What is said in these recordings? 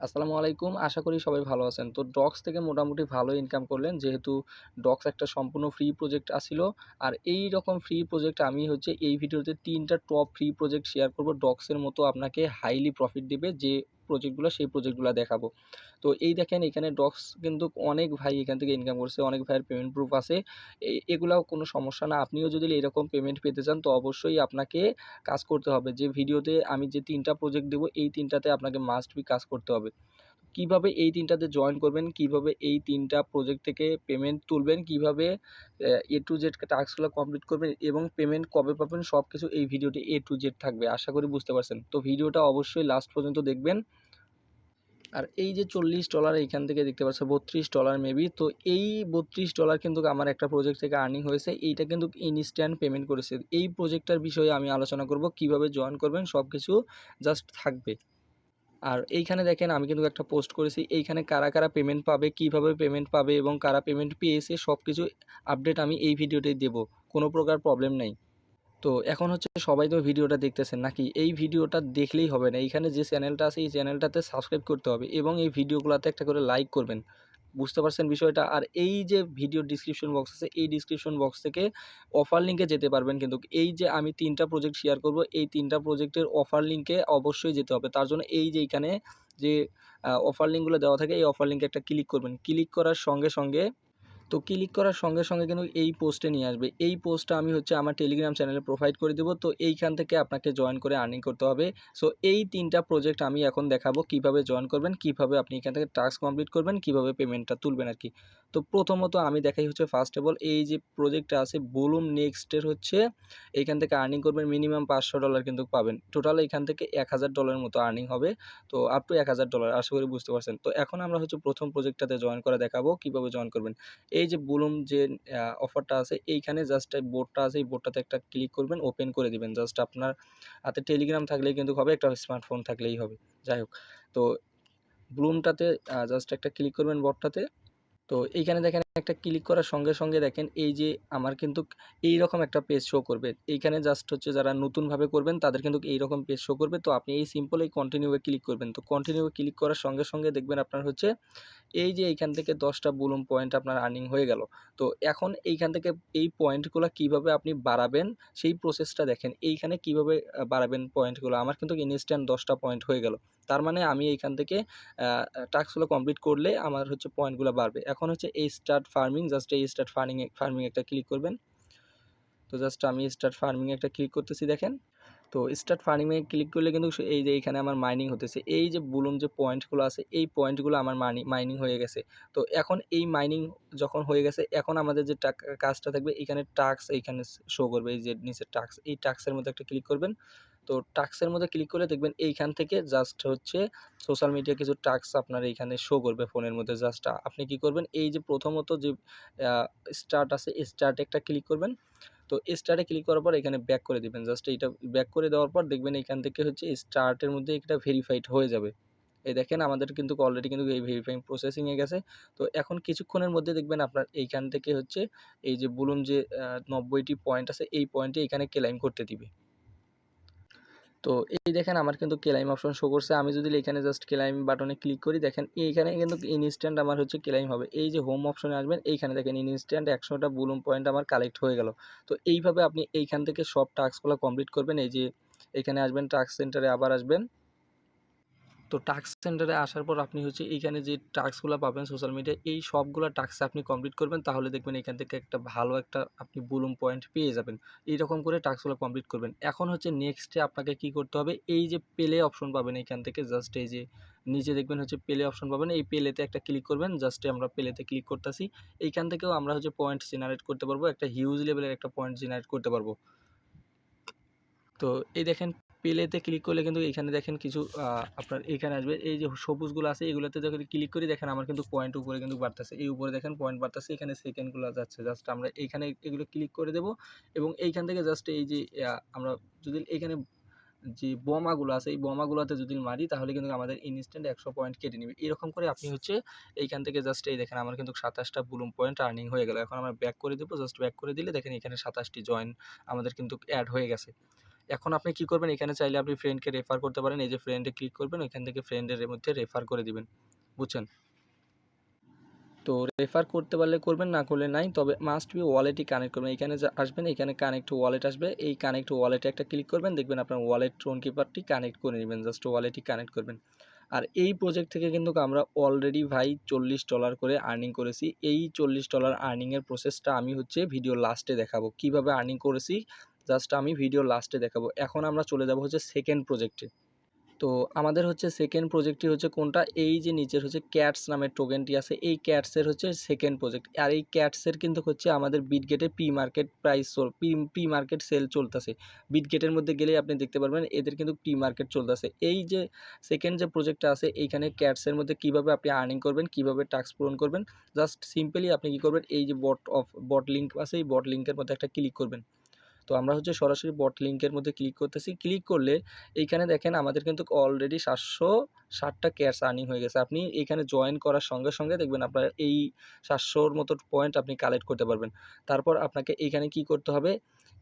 আসসালামু আলাইকুম। আশা করি সবাই ভালো আছেন। তো ডক্স থেকে মোটামুটি ভালো ইনকাম করলেন, যেহেতু ডক্স একটা সম্পূর্ণ ফ্রি প্রজেক্ট আসিল আর এই রকম ফ্রি প্রজেক্ট আমি হচ্ছে এই ভিডিওতে তিনটা টপ ফ্রি প্রজেক্ট শেয়ার করব। ডক্সের মতো আপনাকে হাইলি প্রফিট দেবে, যে প্রজেক্টগুলো সেই প্রজেক্টগুলো দেখাবো। তো এই দেখেন, এখানে ডক্স কিন্তু অনেক ভাই এখান থেকে ইনকাম করছে, অনেক ভাইয়ের পেমেন্ট প্রুফ আছে। এগুলাও কোনো সমস্যা না। আপনিও যদি এরকম পেমেন্ট পেতে চান, তো অবশ্যই আপনাকে কাজ করতে হবে। যে ভিডিওতে আমি যে তিনটা প্রজেক্ট দেবো, এই তিনটাতে আপনাকে মাস্ট বি কাজ করতে হবে। কীভাবে এই তিনটাতে জয়েন করবেন, কীভাবে এই তিনটা প্রজেক্ট থেকে পেমেন্ট তুলবেন, কীভাবে, এ টু জেড টাস্কগুলো কমপ্লিট করবেন এবং পেমেন্ট কবে পাবেন সব কিছু এই ভিডিওটি এ টু জেড থাকবে। আশা করি বুঝতে পারছেন। তো ভিডিওটা অবশ্যই লাস্ট পর্যন্ত দেখবেন। আর এই যে চল্লিশ ডলার এইখান থেকে দেখতে পাচ্ছ, বত্রিশ ডলার মেবি তো এই বত্রিশ ডলার কিন্তু আমার একটা প্রজেক্ট থেকে আর্নিং হয়েছে, এইটা কিন্তু ইনস্ট্যান্ট পেমেন্ট করেছে। এই প্রজেক্টটার বিষয়ে আমি আলোচনা করব, কীভাবে জয়েন করবেন সব কিছু জাস্ট থাকবে। আর এইখানে দেখেন, আমি কিন্তু একটা পোস্ট করেছি, এইখানে কারা কারা পেমেন্ট পাবে, কীভাবে পেমেন্ট পাবে এবং কারা পেমেন্ট পেয়েছে সব কিছু আপডেট আমি এই ভিডিওতেই দেবো, কোনো প্রকার প্রবলেম নেই। তো এখন হচ্ছে সবাই তো ভিডিওটা দেখতেছেন নাকি? এই ভিডিওটা দেখলেই হবে না। এইখানে যে চ্যানেলটা আছে, এই চ্যানেলটাতে সাবস্ক্রাইব করতে হবে এবং এই ভিডিওগুলোতে একটা করে লাইক করবেন। বুঝতে পারছেন বিষয়টা? আর এই যে ভিডিও ডিসক্রিপশন বক্স আছে, এই ডিসক্রিপশন বক্স থেকে অফার লিঙ্কে যেতে পারবেন কিন্তু এই যে আমি তিনটা প্রজেক্ট শেয়ার করব, এই তিনটা প্রজেক্টের অফার লিঙ্কে অবশ্যই যেতে হবে। তার জন্য এই যে এইখানে যে অফার লিঙ্কগুলো দেওয়া থাকে, এই অফার লিঙ্কে একটা ক্লিক করবেন। ক্লিক করার সঙ্গে সঙ্গে তো ক্লিক করার সঙ্গে সঙ্গে কিন্তু এই পোস্টে নিয়ে আসবে। এই পোস্টটা আমি হচ্ছে আমার টেলিগ্রাম চ্যানেলে প্রোভাইড করে দেবো। তো এইখান থেকে আপনাকে জয়েন করে আর্নিং করতে হবে। সো এই তিনটা প্রজেক্ট আমি এখন দেখাবো কীভাবে জয়েন করবেন, কীভাবে আপনি এখান থেকে টাস্ক কমপ্লিট করবেন, কীভাবে পেমেন্টটা তুলবেন আর কি। তো প্রথমত আমি দেখাই হচ্ছে ফার্স্ট অফ অল এই যে প্রজেক্টটা আছে বলুম নেক্সটের হচ্ছে এইখান থেকে আর্নিং করবেন মিনিমাম পাঁচশো ডলার কিন্তু পাবেন। টোটাল এখান থেকে এক হাজার ডলারের মতো আর্নিং হবে। তো আপ টু এক হাজার ডলার আশা করি বুঝতে পারছেন। তো এখন আমরা হচ্ছে প্রথম প্রজেক্টটাতে জয়েন করে দেখাবো, কীভাবে জয়েন করবেন। এই যে বুলুম যে অফারটা আছে, এইখানে জাস্ট বোর্ডটা আছে, এই বোর্ডটাতে একটা ক্লিক করবেন ওপেন করে দিবেন। জাস্ট আপনার হাতে টেলিগ্রাম থাকলেই কিন্তু হবে, একটা স্মার্টফোন থাকলেই হবে। যাই হোক, তো ব্লুমটাতে জাস্ট একটা ক্লিক করবেন বোর্ডটাতে তো এইখানে দেখেন, একটা ক্লিক করার সঙ্গে সঙ্গে দেখেন, এই যে আমার কিন্তু এই রকম একটা পেজ শো করবে। এইখানে জাস্ট হচ্ছে যারা নতুনভাবে করবেন, তাদের কিন্তু এই রকম পেজ শো করবে। তো আপনি এই সিম্পল এই কন্টিনিউয়ে ক্লিক করবেন। তো কন্টিনিউয়ে ক্লিক করার সঙ্গে সঙ্গে দেখবেন আপনার হচ্ছে এই যে এইখান থেকে দশটা বুলুম পয়েন্ট আপনার আর্নিং হয়ে গেল। তো এখন এইখান থেকে এই পয়েন্টগুলো কীভাবে আপনি বাড়াবেন, সেই প্রসেসটা দেখেন। এইখানে কীভাবে বাড়াবেন পয়েন্টগুলো আমার কিন্তু ইনস্ট্যান্ট দশটা পয়েন্ট হয়ে গেল। তার মানে আমি এইখান থেকে টাস্কগুলো কমপ্লিট করলে আমার হচ্ছে পয়েন্টগুলো বাড়বে। এখন হচ্ছে এই স্টার্ট ফার্মিং জাস্ট এই স্টার্ট ফার্মিং ফার্মিং একটা ক্লিক করবেন। তো জাস্ট আমি স্টার্ট ফার্মিং একটা ক্লিক করতেছি, দেখেন। তো স্টার্ট ফার্মিংয়ে ক্লিক করলে কিন্তু এই যে এইখানে আমার মাইনিং হতেছে, এই যে বুলুম যে পয়েন্টগুলো আছে, এই পয়েন্টগুলো আমার মানি মাইনিং হয়ে গেছে। তো এখন এই মাইনিং যখন হয়ে গেছে, এখন আমাদের যে টাকা, কাজটা থাকবে, এখানে টাক্স এইখানে শো করবে, এই যে নিচে টাক্স এই টাক্সের মধ্যে একটা ক্লিক করবেন। তো টাক্সের মধ্যে ক্লিক করলে দেখবেন এইখান থেকে জাস্ট হচ্ছে সোশ্যাল মিডিয়া কিছু টাক্স আপনার এইখানে শো করবে ফোনের মধ্যে জাস্ট আপনি কি করবেন, এই যে প্রথমত যে স্টার্ট আছে স্টার্টে একটা ক্লিক করবেন। তো স্টার্টে ক্লিক করার পর এখানে ব্যাক করে দেবেন। জাস্ট এইটা ব্যাক করে দেওয়ার পর দেখবেন এখান থেকে হচ্ছে স্টার্টের মধ্যে এটা ভেরিফাইড হয়ে যাবে। এই দেখেন, আমাদের কিন্তু অলরেডি কিন্তু এই ভেরিফাইং প্রসেসিংয়ে গেছে। তো এখন কিছুক্ষণের মধ্যে দেখবেন আপনার এইখান থেকে হচ্ছে এই যে বলুন যে নব্বইটি পয়েন্ট আছে, এই পয়েন্টে এখানে ক্লেম করতে দিবে। তো এই দেখেন আমার কিন্তু ক্লাইম অপশন শো করছে। আমি যদি এখানে জাস্ট ক্লাইম বাটনে ক্লিক করি, দেখেন এইখানে কিন্তু ইনস্ট্যান্ট আমার হচ্ছে ক্লাইম হবে। এই যে হোম অপশনে আসবেন, এইখানে দেখেন ইনস্ট্যান্ট একশোটা বুলুম পয়েন্ট আমার কালেক্ট হয়ে গেল। তো এইভাবে আপনি এইখান থেকে সব টাস্কগুলো কমপ্লিট করবেন। এই যে এখানে আসবেন টাস্ক সেন্টারে আবার আসবেন। তো টাস্ক সেন্টারে আসার পর আপনি হচ্ছে এইখানে যে টাস্কগুলো পাবেন সোশ্যাল মিডিয়ায় এই সবগুলো টাস্ক আপনি কমপ্লিট করবেন, তাহলে দেখবেন এখান থেকে একটা ভালো একটা আপনি বুলুম পয়েন্ট পেয়ে যাবেন। এইরকম করে টাস্কগুলো কমপ্লিট করবেন। এখন হচ্ছে নেক্সটে আপনাকে কি করতে হবে? এই যে পেলে অপশন পাবেন এখান থেকে জাস্ট এই যে নিচে দেখবেন হচ্ছে পেলে অপশন পাবেন, এই পেলেতে একটা ক্লিক করবেন জাস্ট আমরা পেলেতে ক্লিক করতেছি। এইখান থেকেও আমরা হচ্ছে পয়েন্ট জেনারেট করতে পারব, একটা হিউজ লেভেলের একটা পয়েন্ট জেনারেট করতে পারব। তো এই দেখেন পেলেতে ক্লিক করলে কিন্তু এখানে দেখেন কিছু আপনার এখানে আসবে। এই যে সবুজগুলো আছে, এগুলোতে যখন ক্লিক করি, দেখেন আমার কিন্তু পয়েন্ট উপরে কিন্তু বাড়তেছে। এই উপরে দেখেন পয়েন্ট বাড়তেছে, এখানে সেকেন্ডগুলো যাচ্ছে। জাস্ট আমরা এইখানে এগুলো ক্লিক করে দেব এবং এইখান থেকে জাস্ট এই যে আমরা যদি এইখানে যে বোমাগুলো আছে, এই বোমাগুলোতে যদি মারি, তাহলে কিন্তু আমাদের ইনস্ট্যান্ট একশো পয়েন্ট কেটে নেবে। এরকম করে আপনি হচ্ছে এইখান থেকে জাস্ট এই দেখেন আমার কিন্তু সাতাশটা বুলুম পয়েন্ট আর্নিং হয়ে গেল। এখন আমরা ব্যাক করে দেবো। জাস্ট ব্যাক করে দিলে দেখেন এখানে সাতাশটি জয়েন আমাদের কিন্তু অ্যাড হয়ে গেছে। এখন আপনি কি করবেন? এখানে চাইলে আপনি ফ্রেন্ডকে রেফার করতে পারেন। এই যে ফ্রেন্ডে ক্লিক করবেন, ওইখান থেকে ফ্রেন্ডের মধ্যে রেফার করে দিবেন। বুঝছেন? তো রেফার করতে পারলে করবেন, না করলে নাই। তবে মাস্ট বি ওয়ালেটই কানেক্ট করবেন। এখানে আসবেন, এখানে কানেক্ট ওয়ালেট আসবে। এই কানেক্ট ওয়ালেটে একটা ক্লিক করবেন। দেখবেন আপনার ওয়ালেট টোন কিপারটি কানেক্ট করে নেবেন। জাস্ট ওয়ালেটই কানেক্ট করবেন। আর এই প্রজেক্ট থেকে কিন্তু আমরা অলরেডি ভাই চল্লিশ ডলার করে আর্নিং করেছি। এই চল্লিশ ডলার আর্নিংয়ের প্রসেসটা আমি হচ্ছে ভিডিও লাস্টে দেখাবো। কীভাবে আর্নিং করেছি? জাস্ট আমি ভিডিও লাস্টে দেখাবো। এখন আমরা চলে যাব হচ্ছে সেকেন্ড প্রজেক্টে তো আমাদের হচ্ছে সেকেন্ড প্রজেক্টটি হচ্ছে কোনটা? এই যে নিচের হচ্ছে ক্যাটস নামের টোকেনটি আছে, এই ক্যাটসের হচ্ছে সেকেন্ড প্রজেক্ট আর এই ক্যাটসের কিন্তু হচ্ছে আমাদের বিটগেটে pre market price pre pre market sale চলতেছে। বিটগেটের মধ্যে গেলেই আপনি দেখতে পারবেন, এদের কিন্তু প্রি মার্কেট চলতেছে। এই যে সেকেন্ড যে প্রজেক্টটা আছে, এইখানে ক্যাটসের মধ্যে কীভাবে আপনি আর্নিং করবেন, কীভাবে টাস্ক পূরণ করবেন জাস্ট সিম্পলি আপনি কি করবেন, এই যে বট অফ বট লিঙ্ক আছে, এই বট লিঙ্কের মধ্যে একটা ক্লিক করবেন। তো আমরা হচ্ছে সরাসরি বট লিঙ্কের মধ্যে ক্লিক করতেছি। ক্লিক করলে এইখানে দেখেন আমাদের কিন্তু অলরেডি সাতশো ষাটটা ক্যাশ আর্নিং হয়ে গেছে। আপনি এইখানে জয়েন করার সঙ্গে সঙ্গে দেখবেন আপনার এই সাতশোর মতো পয়েন্ট আপনি কালেক্ট করতে পারবেন। তারপর আপনাকে এইখানে কি করতে হবে?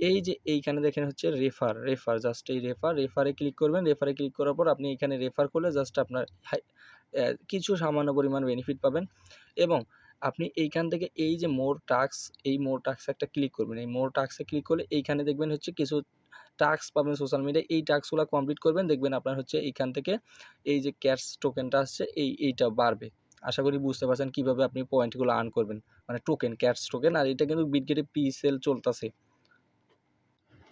এই যে এইখানে দেখেন হচ্ছে রেফার রেফার জাস্ট এই রেফার রেফারে ক্লিক করবেন। রেফারে ক্লিক করার পর আপনি এখানে রেফার করলে জাস্ট আপনার কিছু সামান্য পরিমাণ বেনিফিট পাবেন। এবং আপনি এইখান থেকে এই যে মোর টাস্ক এই মোর টাস্ক একটা ক্লিক করবেন। এই মোর টাস্কে ক্লিক করলে এইখানে দেখবেন হচ্ছে কিছু টাস্ক পাবেন সোশ্যাল মিডিয়ায় এই টাস্কগুলো কমপ্লিট করবেন, দেখবেন আপনার হচ্ছে এইখান থেকে এই যে ক্যাশ টোকেনটা আসছে, এই, এইটা বাড়বে। আশা করি বুঝতে পারছেন কীভাবে আপনি পয়েন্টগুলো আর্ন করবেন। মানে টোকেন ক্যাশ টোকেন আর এটা কিন্তু বিটগেটে পি সেল চলতেছে।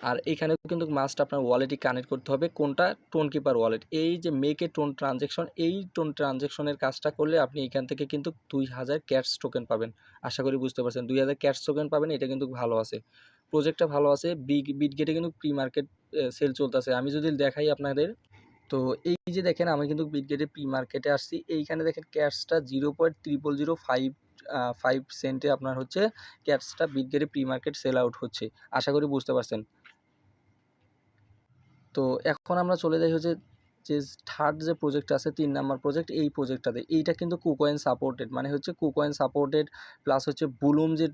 আর এখানে কিন্তু মাস্ট আপনার ওয়ালেটই কানেক্ট করতে হবে। কোনটা? টোন কিপার ওয়ালেট এই যে মেকে টোন ট্রানজ্যাকশন এই টোন ট্রানজ্যাকশনের কাজটা করলে আপনি এখান থেকে কিন্তু দুই হাজার ক্যাটস টোকেন পাবেন। আশা করি বুঝতে পারছেন। দুই হাজার ক্যাটস টোকেন পাবেন, এটা কিন্তু ভালো আছে। প্রজেক্টটা ভালো আছে। বিগ বিটগেটে কিন্তু প্রি মার্কেট সেল চলতেছে। আমি যদি দেখাই আপনাদের, তো এই যে দেখেন, আমি কিন্তু বিটগেটে প্রি মার্কেটে আসছি। এইখানে দেখেন ক্যাটসটা zero point triple zero five five সেন্টে আপনার হচ্ছে ক্যাটসটা বিটগেটে প্রি মার্কেট সেল আউট হচ্ছে। আশা করি বুঝতে পারছেন। তো এখন আমরা চলে যাই হচ্ছে যে থার্ড যে প্রজেক্ট আছে তিন নাম্বার প্রজেক্ট এই প্রজেক্টটাতে এইটা কিন্তু কুকয়েন সাপোর্টেড মানে হচ্ছে কুকয়েন সাপোর্টেড প্লাস হচ্ছে বুলুম যে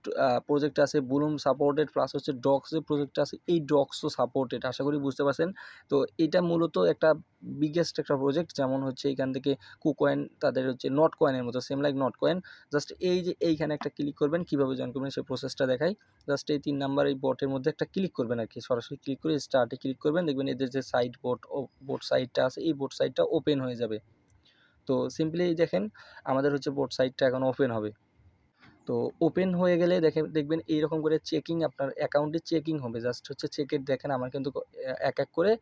প্রজেক্ট আছে বুলুম সাপোর্টেড প্লাস হচ্ছে ডক্স যে প্রজেক্ট আছে, এই ডক্সও সাপোর্টেড আশা করি বুঝতে পারছেন? তো এটা মূলত একটা বিগেস্ট একটা প্রজেক্ট যেমন হচ্ছে এখান থেকে কুকয়েন তাদের হচ্ছে নট কয়েনের মতো same like Not coin just এই যে এইখানে একটা ক্লিক করবেন, কীভাবে জয়েন করবেন সেই প্রসেসটা দেখাই জাস্ট এই তিন নাম্বার এই বটের মধ্যে একটা ক্লিক করবেন আর কি, সরাসরি ক্লিক করে স্টার্টে ক্লিক করবেন, দেখবেন এদের যে সাইড বোট বোট সাইডটা আছে এই বোট সাইডটা ওপেন হয়ে যাবে। তো সিম্পলি দেখেন, আমাদের হচ্ছে বোট সাইডটা এখন ওপেন হবে। তো ওপেন হয়ে গেলে দেখে, দেখবেন এইরকম করে চেকিং আপনার অ্যাকাউন্টে চেকিং হবে। জাস্ট হচ্ছে চেকেট দেখেন আমার কিন্তু এক এক করে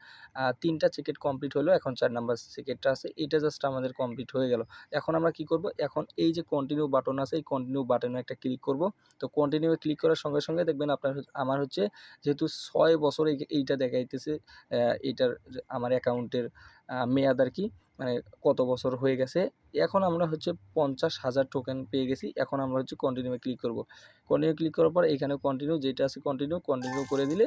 তিনটা চেকেট কমপ্লিট হলো, এখন চার নাম্বার চেকেটটা আছে, এটা জাস্ট আমাদের কমপ্লিট হয়ে গেল। এখন আমরা কি করব? এখন এই যে কন্টিনিউ বাটন আছে, এই কন্টিনিউ বাটনে একটা ক্লিক করব। তো কন্টিনিউ ক্লিক করার সঙ্গে সঙ্গে দেখবেন আপনার আমার হচ্ছে যেহেতু ছয় বছর এইটা দেখাইতেছে এইটার আমার অ্যাকাউন্টের মেয়াদ আর কি মানে কত বছর হয়ে গেছে, এখন আমরা হচ্ছে পঞ্চাশ হাজার টোকেন পেয়ে গেছি, এখন আমরা হচ্ছে কন্টিনিউ ক্লিক করব। কন্টিনিউ ক্লিক করার পর এখানে কন্টিনিউ যেটা আছে কন্টিনিউ কন্টিনিউ করে দিলে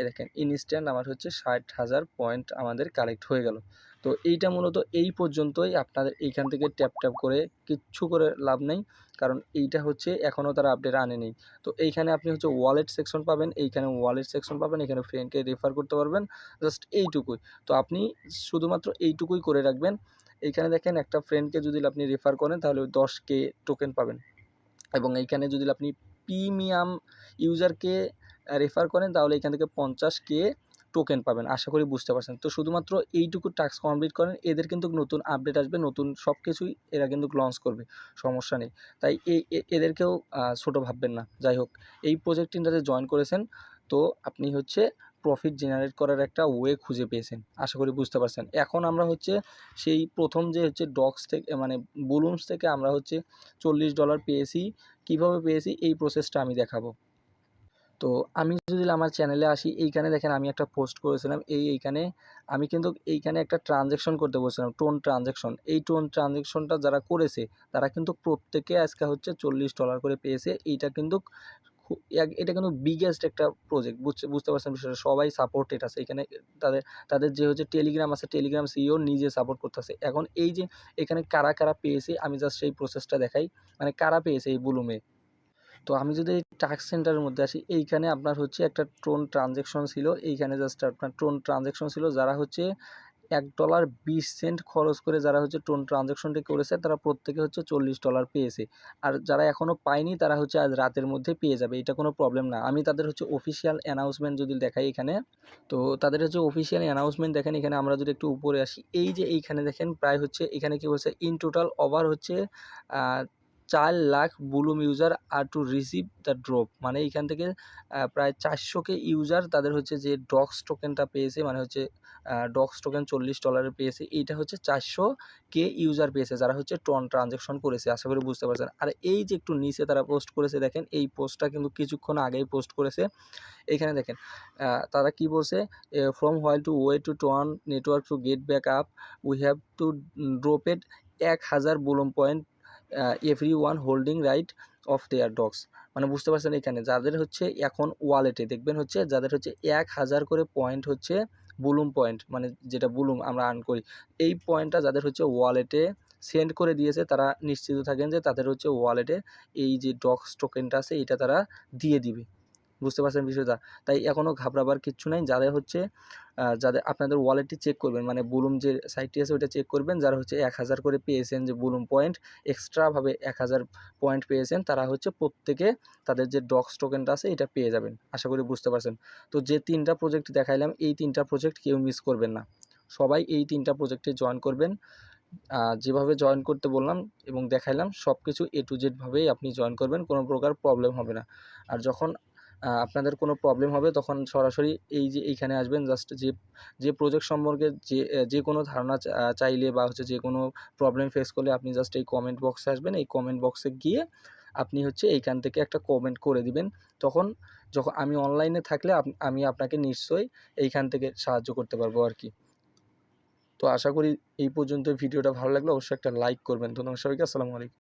এ দেখেন ইনস্ট্যান্ট আমার হচ্ছে ষাট হাজার পয়েন্ট আমাদের কালেক্ট হয়ে গেল। তো এইটা মূলত এই পর্যন্তই। আপনাদের এইখান থেকে ট্যাপ ট্যাপ করে কিচ্ছু করে লাভ নেই, কারণ এইটা হচ্ছে এখনও তারা আপডেট আনেনি। তো এইখানে আপনি হচ্ছে ওয়ালেট সেকশন পাবেন, এইখানে ওয়ালেট সেকশন পাবেন, এখানে ফ্রেন্ডকে রেফার করতে পারবেন জাস্ট এইটুকুই। তো আপনি শুধুমাত্র এইটুকুই করে রাখবেন। এইখানে দেখেন একটা ফ্রেন্ডকে যদি আপনি রেফার করেন, তাহলে দশ কে টোকেন পাবেন। এবং এইখানে যদি আপনি প্রিমিয়াম ইউজারকে রেফার করেন, তাহলে এখান থেকে পঞ্চাশ কে টোকেন পাবেন, আশা করি বুঝতে পারছেন। তো শুধুমাত্র এইটুকু টাস্ক কমপ্লিট করেন, এদের কিন্তু নতুন আপডেট আসবে, নতুন সব কিছুই এরা কিন্তু লঞ্চ করবে, সমস্যা নেই। তাই এই এদেরকেও ছোটো ভাববেন না। যাই হোক, এই প্রজেক্ট টিমটাতে জয়েন করেছেন, তো আপনি হচ্ছে প্রফিট জেনারেট করার একটা ওয়ে খুঁজে পেয়েছেন, আশা করি বুঝতে পারছেন। এখন আমরা হচ্ছে সেই প্রথম যে হচ্ছে ডক্স থেকে মানে বুলুমস থেকে আমরা হচ্ছে চল্লিশ ডলার পেয়েছি। কীভাবে পেয়েছি? এই প্রসেসটা আমি দেখাবো। তো আমি যদি আমার চ্যানেলে আসি, এইখানে দেখেন আমি একটা পোস্ট করেছিলাম, এই এইখানে আমি কিন্তু এইখানে একটা ট্রানজ্যাকশন করতে বলছিলাম টোন ট্রানজ্যাকশন এই টোন ট্রানজ্যাকশনটা যারা করেছে, তারা কিন্তু প্রত্যেকে আজকে হচ্ছে চল্লিশ ডলার করে পেয়েছে। এইটা কিন্তু এটা কিন্তু বিগেস্ট একটা প্রজেক্ট বুঝতে বুঝতে পারছেন বিষয়টা? সবাই সাপোর্টেড আছে। এখানে তাদের তাদের যে হচ্ছে টেলিগ্রাম আছে টেলিগ্রাম সিইও নিজে সাপোর্ট করতেছে। এখন এই যে, এখানে কারা কারা পেয়েছে, আমি জাস্ট সেই প্রসেসটা দেখাই। মানে কারা পেয়েছে এই বুলুমে তো আমি যদি এই সেন্টারের মধ্যে আসি, এইখানে আপনার হচ্ছে একটা ট্রোন ট্রানজেকশন ছিল, এইখানে জাস্ট আপনার ট্রোন ট্রানজেকশন ছিল, যারা হচ্ছে এক ডলার বিশ সেন্ট খরচ করে যারা হচ্ছে টোন ট্রানজ্যাকশনটি করেছে, তারা প্রত্যেকে হচ্ছে চল্লিশ ডলার পেয়েছে। আর যারা এখনও পায়নি, তারা হচ্ছে আজ রাতের মধ্যে পেয়ে যাবে এটা কোনো প্রবলেম না। আমি তাদের হচ্ছে অফিসিয়াল অ্যানাউন্সমেন্ট যদি দেখাই এখানে, তো তাদের হচ্ছে অফিসিয়াল অ্যানাউন্সমেন্ট দেখেন, এখানে আমরা যদি একটু উপরে আসি, এই যে এইখানে দেখেন, প্রায় হচ্ছে এখানে কি বলছে ইন টোটাল ওভার হচ্ছে চার লাখ বুলুম ইউজার আর টু রিসিভ দ্য ড্রপ মানে এইখান থেকে প্রায় চারশোকে ইউজার তাদের হচ্ছে যে ডক্স টোকেনটা পেয়েছে মানে হচ্ছে ডক্স টোকেন চল্লিশ ডলারে পেয়েছে, এইটা হচ্ছে চারশো কে ইউজার পেয়েছে, যারা হচ্ছে টন ট্রানজ্যাকশন করেছে, আশা করি বুঝতে পারছেন। আর এই যে একটু নিচে তারা পোস্ট করেছে, দেখেন, এই পোস্টটা কিন্তু কিছুক্ষণ আগেই পোস্ট করেছে। এখানে দেখেন তারা কি বলছে from while to way to ton network to get back up we have to dropped এক হাজার Blum point every one holding right of their Dogs মানে বুঝতে পারছেন এখানে, যাদের হচ্ছে এখন ওয়ালেটে দেখবেন হচ্ছে যাদের হচ্ছে এক হাজার করে পয়েন্ট হচ্ছে বুলুম পয়েন্ট মানে যেটা বুলুম আমরা আর্ন করি, এই পয়েন্টটা যাদের হচ্ছে ওয়ালেটে সেন্ড করে দিয়েছে, তারা নিশ্চিত থাকেন যে তাদের হচ্ছে ওয়ালেটে এই যে ডক্স টোকেনটা আছে, এটা তারা দিয়ে দিবে। বুঝতে পারছেন বিষয়টা। তাই এখনও ঘাবড়াবার কিচ্ছু নাই। যাদের হচ্ছে যাদের আপনাদের ওয়ালেটটি চেক করবেন মানে বুলুম যে সাইটটি আছে ওইটা চেক করবেন। যারা হচ্ছে এক হাজার করে পেয়েছেন যে বুলুম পয়েন্ট এক্সট্রাভাবে এক হাজার পয়েন্ট পেয়েছেন, তারা হচ্ছে প্রত্যেকে তাদের যে ডক্স টোকেনটা আছে, এটা পেয়ে যাবেন। আশা করি বুঝতে পারছেন। তো যে তিনটা প্রজেক্ট দেখাইলাম, এই তিনটা প্রজেক্ট কেউ মিস করবেন না। সবাই এই তিনটা প্রজেক্টে জয়েন করবেন। যেভাবে জয়েন করতে বললাম এবং দেখাইলাম সব কিছু এ টু জেডভাবেই আপনি জয়েন করবেন। কোনো প্রকার প্রবলেম হবে না। আর যখন আপনাদের কোনো প্রবলেম হবে, তখন সরাসরি এই যে এইখানে আসবেন জাস্ট যে যে প্রজেক্ট সম্পর্কে যে যে কোনো ধারণা চাইলে বা হচ্ছে যে কোনো প্রবলেম ফেস করলে আপনি জাস্ট এই কমেন্ট বক্সে আসবেন, এই কমেন্ট বক্সে গিয়ে আপনি হচ্ছে এইখান থেকে একটা কমেন্ট করে দিবেন। তখন যখন আমি অনলাইনে থাকলে আমি আপনাকে নিশ্চয়ই এইখান থেকে সাহায্য করতে পারব আর কি। তো আশা করি এই পর্যন্ত ভিডিওটা ভালো লাগলে অবশ্যই একটা লাইক করবেন। ধন্যবাদ সবাইকে, আসসালামু আলাইকুম।